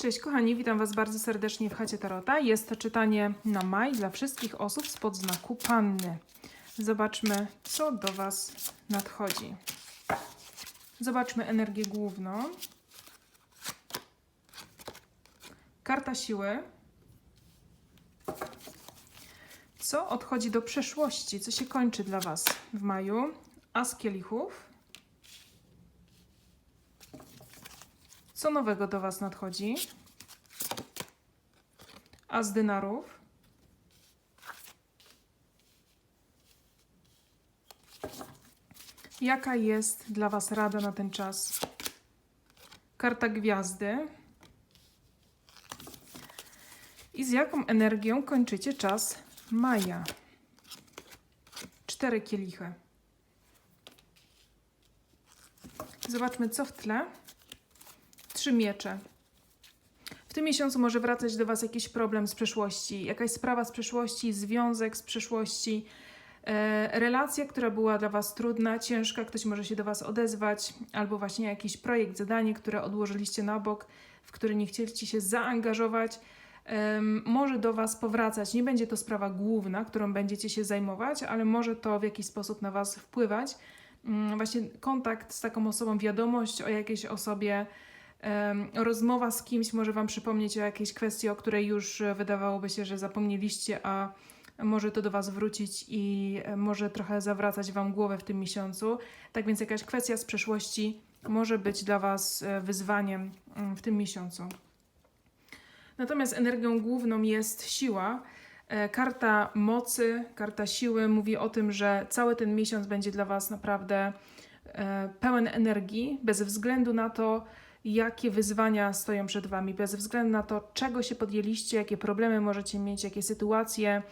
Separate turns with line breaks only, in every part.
Cześć kochani, witam Was bardzo serdecznie w Chacie Tarota. Jest to czytanie na maj dla wszystkich osób spod znaku Panny. Zobaczmy, co do Was nadchodzi. Zobaczmy energię główną. Karta siły. Co odchodzi do przeszłości? Co się kończy dla Was w maju? As kielichów. Co nowego do Was nadchodzi? A z dynarów? Jaka jest dla Was rada na ten czas? Karta gwiazdy. I z jaką energią kończycie czas maja? Cztery kielichy. Zobaczmy, co w tle. Trzy miecze. W tym miesiącu może wracać do Was jakiś problem z przeszłości, jakaś sprawa z przeszłości, związek z przeszłości, e, relacja, która była dla Was trudna, ciężka, ktoś może się do Was odezwać, albo właśnie jakiś projekt, zadanie, które odłożyliście na bok, w który nie chcieliście się zaangażować, może do Was powracać. Nie będzie to sprawa główna, którą będziecie się zajmować, ale może to w jakiś sposób na Was wpływać. Mm, Właśnie kontakt z taką osobą, wiadomość o jakiejś osobie, Rozmowa z kimś może Wam przypomnieć o jakiejś kwestii, o której już e, wydawałoby się, że zapomnieliście, a może to do Was wrócić i e, może trochę zawracać Wam głowę w tym miesiącu. Tak więc jakaś kwestia z przeszłości może być dla Was e, wyzwaniem mm, w tym miesiącu. Natomiast energią główną jest siła. Karta mocy, karta siły mówi o tym, że cały ten miesiąc będzie dla Was naprawdę pełen energii, bez względu na to, jakie wyzwania stoją przed Wami, bez względu na to, czego się podjęliście, jakie problemy możecie mieć, jakie sytuacje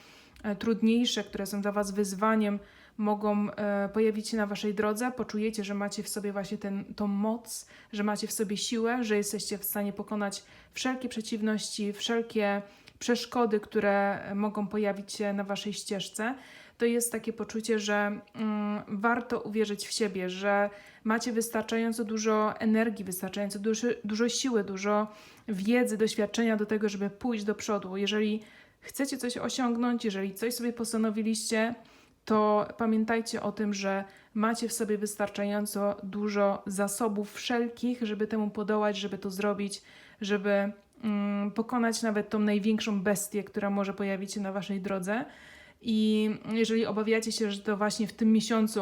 e, trudniejsze, które są dla Was wyzwaniem, mogą e, pojawić się na Waszej drodze. Poczujecie, że macie w sobie właśnie ten, tą moc, że macie w sobie siłę, że jesteście w stanie pokonać wszelkie przeciwności, wszelkie przeszkody, które mogą pojawić się na Waszej ścieżce. To jest takie poczucie, że mm, warto uwierzyć w siebie, że macie wystarczająco dużo energii, wystarczająco dużo, dużo siły, dużo wiedzy, doświadczenia do tego, żeby pójść do przodu. Jeżeli chcecie coś osiągnąć, jeżeli coś sobie postanowiliście, to pamiętajcie o tym, że macie w sobie wystarczająco dużo zasobów wszelkich, żeby temu podołać, żeby to zrobić, żeby mm, pokonać nawet tą największą bestię, która może pojawić się na waszej drodze. I jeżeli obawiacie się, że to właśnie w tym miesiącu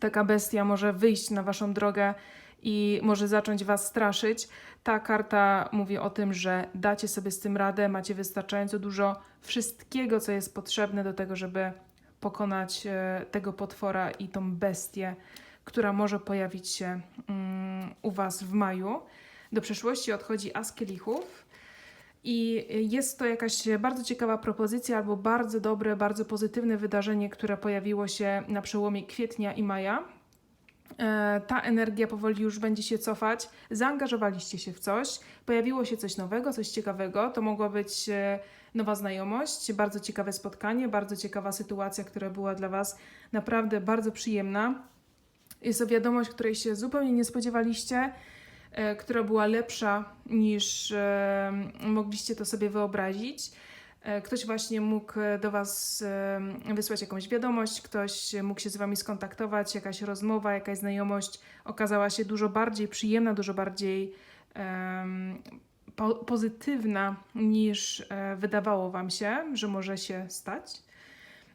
taka bestia może wyjść na waszą drogę i może zacząć was straszyć, ta karta mówi o tym, że dacie sobie z tym radę, macie wystarczająco dużo wszystkiego, co jest potrzebne do tego, żeby pokonać e, tego potwora i tą bestię, która może pojawić się mm, u was w maju. Do przeszłości odchodzi As Kielichów. I jest to jakaś bardzo ciekawa propozycja, albo bardzo dobre, bardzo pozytywne wydarzenie, które pojawiło się na przełomie kwietnia i maja. E, Ta energia powoli już będzie się cofać. Zaangażowaliście się w coś, pojawiło się coś nowego, coś ciekawego. To mogła być e, nowa znajomość, bardzo ciekawe spotkanie, bardzo ciekawa sytuacja, która była dla Was naprawdę bardzo przyjemna. Jest to wiadomość, której się zupełnie nie spodziewaliście która była lepsza niż e, mogliście to sobie wyobrazić. E, Ktoś właśnie mógł e, do Was e, wysłać jakąś wiadomość, ktoś mógł się z Wami skontaktować, jakaś rozmowa, jakaś znajomość okazała się dużo bardziej przyjemna, dużo bardziej em, po, pozytywna niż e, wydawało Wam się, że może się stać.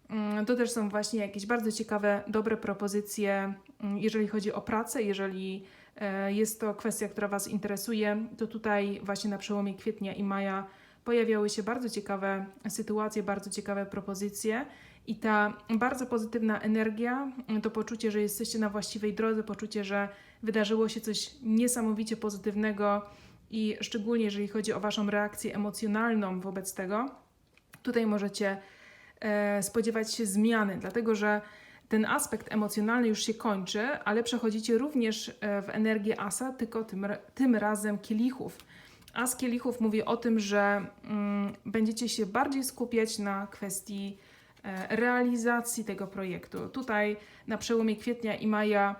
Mm, To też są właśnie jakieś bardzo ciekawe, dobre propozycje, mm, jeżeli chodzi o pracę, jeżeli e, jest to kwestia, która Was interesuje, to tutaj właśnie na przełomie kwietnia i maja pojawiały się bardzo ciekawe sytuacje, bardzo ciekawe propozycje i ta bardzo pozytywna energia, mm, to poczucie, że jesteście na właściwej drodze, poczucie, że wydarzyło się coś niesamowicie pozytywnego i szczególnie jeżeli chodzi o Waszą reakcję emocjonalną wobec tego, tutaj możecie e, spodziewać się zmiany, dlatego że ten aspekt emocjonalny już się kończy, ale przechodzicie również e, w energię asa, tylko tym, tym razem kielichów. As kielichów mówi o tym, że mm, będziecie się bardziej skupiać na kwestii e, realizacji tego projektu. Tutaj na przełomie kwietnia i maja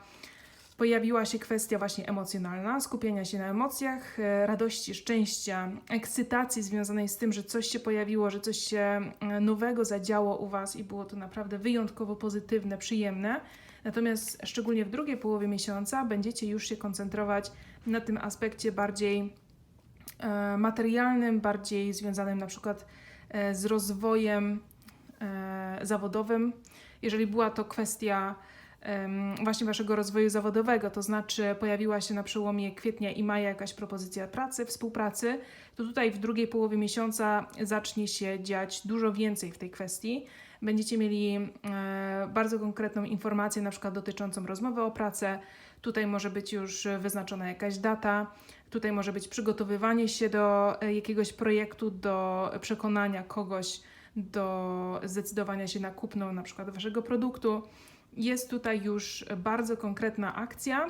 pojawiła się kwestia właśnie emocjonalna, skupienia się na emocjach, e, radości, szczęścia, ekscytacji związanej z tym, że coś się pojawiło, że coś się e, nowego zadziało u Was i było to naprawdę wyjątkowo pozytywne, przyjemne. Natomiast szczególnie w drugiej połowie miesiąca będziecie już się koncentrować na tym aspekcie bardziej e, materialnym, bardziej związanym na przykład z rozwojem zawodowym. Jeżeli była to kwestia właśnie waszego rozwoju zawodowego, to znaczy pojawiła się na przełomie kwietnia i maja jakaś propozycja pracy, współpracy, to tutaj w drugiej połowie miesiąca zacznie się dziać dużo więcej w tej kwestii. Będziecie mieli e, bardzo konkretną informację, na przykład dotyczącą rozmowy o pracę. Tutaj może być już wyznaczona jakaś data, tutaj może być przygotowywanie się do e, jakiegoś projektu, do przekonania kogoś do zdecydowania się na kupno na przykład waszego produktu. Jest tutaj już bardzo konkretna akcja,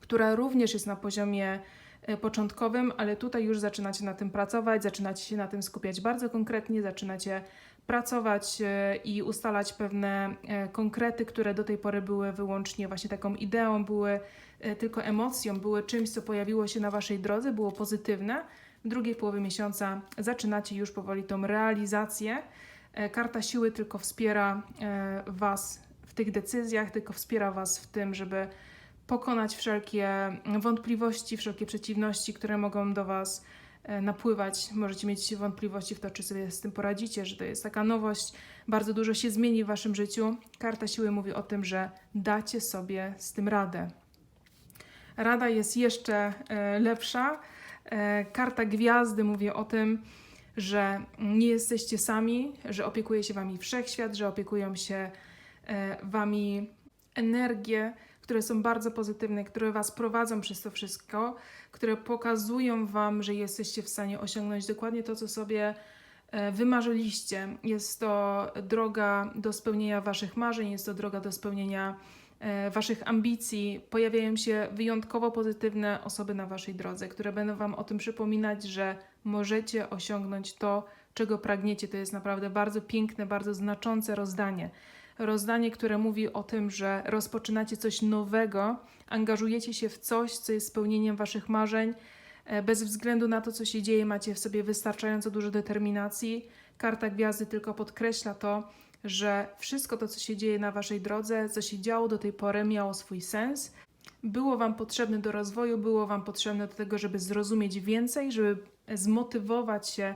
która również jest na poziomie e, początkowym, ale tutaj już zaczynacie na tym pracować, zaczynacie się na tym skupiać bardzo konkretnie, zaczynacie pracować e, i ustalać pewne e, konkrety, które do tej pory były wyłącznie właśnie taką ideą, były tylko emocją, były czymś, co pojawiło się na waszej drodze, było pozytywne. W drugiej połowie miesiąca zaczynacie już powoli tą realizację. Karta siły tylko wspiera was tych decyzjach, tylko wspiera was w tym, żeby pokonać wszelkie wątpliwości, wszelkie przeciwności, które mogą do was e, napływać. Możecie mieć wątpliwości w to, czy sobie z tym poradzicie, że to jest taka nowość. Bardzo dużo się zmieni w waszym życiu. Karta siły mówi o tym, że dacie sobie z tym radę. Rada jest jeszcze e, lepsza. E, Karta gwiazdy mówi o tym, że nie jesteście sami, że opiekuje się wami wszechświat, że opiekują się wami energie, które są bardzo pozytywne, które was prowadzą przez to wszystko, które pokazują wam, że jesteście w stanie osiągnąć dokładnie to, co sobie e, wymarzyliście. Jest to droga do spełnienia waszych marzeń, jest to droga do spełnienia e, waszych ambicji. Pojawiają się wyjątkowo pozytywne osoby na waszej drodze, które będą wam o tym przypominać, że możecie osiągnąć to, czego pragniecie. To jest naprawdę bardzo piękne, bardzo znaczące rozdanie. Rozdanie, które mówi o tym, że rozpoczynacie coś nowego, angażujecie się w coś, co jest spełnieniem waszych marzeń. E, Bez względu na to, co się dzieje, macie w sobie wystarczająco dużo determinacji. Karta gwiazdy tylko podkreśla to, że wszystko to, co się dzieje na waszej drodze, co się działo do tej pory, miało swój sens. Było wam potrzebne do rozwoju, było wam potrzebne do tego, żeby zrozumieć więcej, żeby zmotywować się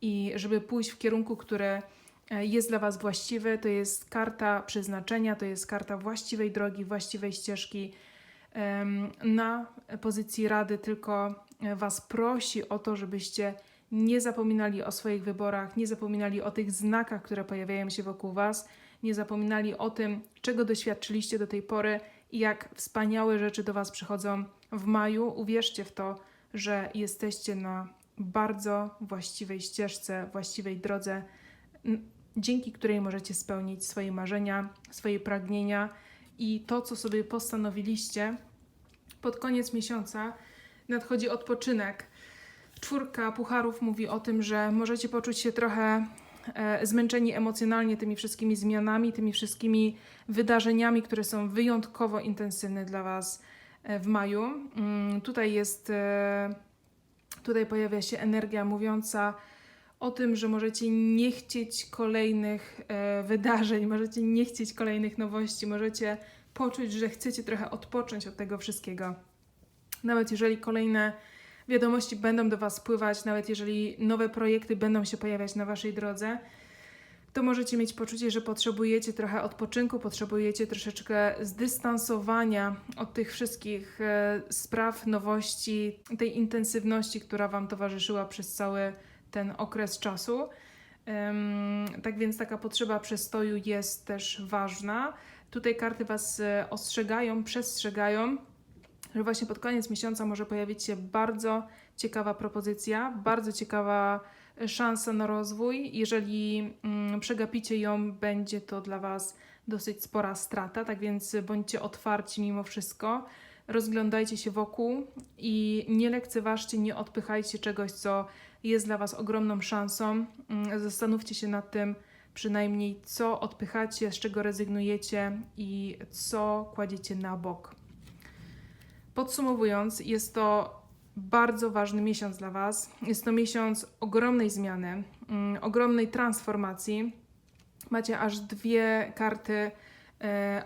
i żeby pójść w kierunku, który e, jest dla Was właściwy. To jest karta przeznaczenia, to jest karta właściwej drogi, właściwej ścieżki. Na pozycji rady tylko e, Was prosi o to, żebyście nie zapominali o swoich wyborach, nie zapominali o tych znakach, które pojawiają się wokół Was, nie zapominali o tym, czego doświadczyliście do tej pory i jak wspaniałe rzeczy do Was przychodzą w maju. Uwierzcie w to, że jesteście na bardzo właściwej ścieżce, właściwej drodze, dzięki której możecie spełnić swoje marzenia, swoje pragnienia i to, co sobie postanowiliście. Pod koniec miesiąca nadchodzi odpoczynek. Czwórka pucharów mówi o tym, że możecie poczuć się trochę e, zmęczeni emocjonalnie tymi wszystkimi zmianami, tymi wszystkimi wydarzeniami, które są wyjątkowo intensywne dla Was e, w maju. Mm, Tutaj jest, e, tutaj pojawia się energia mówiąca o tym, że możecie nie chcieć kolejnych e, wydarzeń, możecie nie chcieć kolejnych nowości, możecie poczuć, że chcecie trochę odpocząć od tego wszystkiego. Nawet jeżeli kolejne wiadomości będą do Was spływać, nawet jeżeli nowe projekty będą się pojawiać na Waszej drodze, to możecie mieć poczucie, że potrzebujecie trochę odpoczynku, potrzebujecie troszeczkę zdystansowania od tych wszystkich e, spraw, nowości, tej intensywności, która Wam towarzyszyła przez cały ten okres czasu. Tak więc taka potrzeba przestoju jest też ważna. Tutaj karty Was e, ostrzegają, przestrzegają, że właśnie pod koniec miesiąca może pojawić się bardzo ciekawa propozycja, bardzo ciekawa e, szansa na rozwój. Jeżeli mm, przegapicie ją, będzie to dla Was dosyć spora strata, tak więc bądźcie otwarci mimo wszystko. Rozglądajcie się wokół i nie lekceważcie, nie odpychajcie czegoś, co jest dla Was ogromną szansą. Mm, Zastanówcie się nad tym, przynajmniej co odpychacie, z czego rezygnujecie i co kładziecie na bok. Podsumowując, jest to bardzo ważny miesiąc dla Was. Jest to miesiąc ogromnej zmiany, mm, ogromnej transformacji. Macie aż dwie karty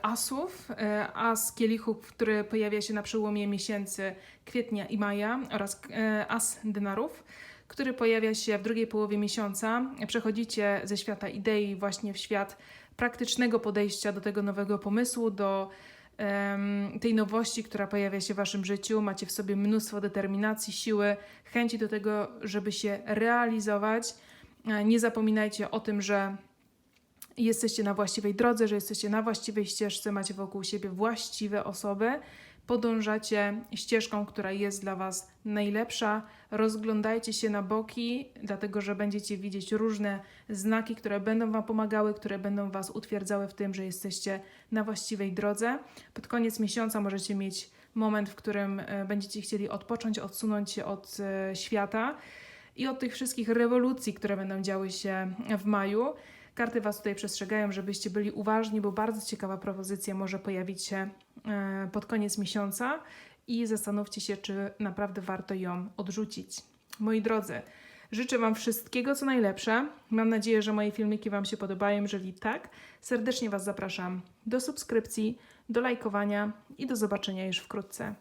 asów. E, as kielichów, który pojawia się na przełomie miesięcy kwietnia i maja oraz e, as denarów, który pojawia się w drugiej połowie miesiąca. Przechodzicie ze świata idei właśnie w świat praktycznego podejścia do tego nowego pomysłu, do tej nowości, która pojawia się w Waszym życiu. Macie w sobie mnóstwo determinacji, siły, chęci do tego, żeby się realizować. E, Nie zapominajcie o tym, że jesteście na właściwej drodze, że jesteście na właściwej ścieżce, macie wokół siebie właściwe osoby, podążacie ścieżką, która jest dla Was najlepsza. Rozglądajcie się na boki, dlatego że będziecie widzieć różne znaki, które będą Wam pomagały, które będą Was utwierdzały w tym, że jesteście na właściwej drodze. Pod koniec miesiąca możecie mieć moment, w którym e, będziecie chcieli odpocząć, odsunąć się od e, świata i od tych wszystkich rewolucji, które będą działy się w maju. Karty Was tutaj przestrzegają, żebyście byli uważni, bo bardzo ciekawa propozycja może pojawić się e, pod koniec miesiąca i zastanówcie się, czy naprawdę warto ją odrzucić. Moi drodzy, życzę Wam wszystkiego, co najlepsze. Mam nadzieję, że moje filmiki Wam się podobają. Jeżeli tak, serdecznie Was zapraszam do subskrypcji, do lajkowania i do zobaczenia już wkrótce.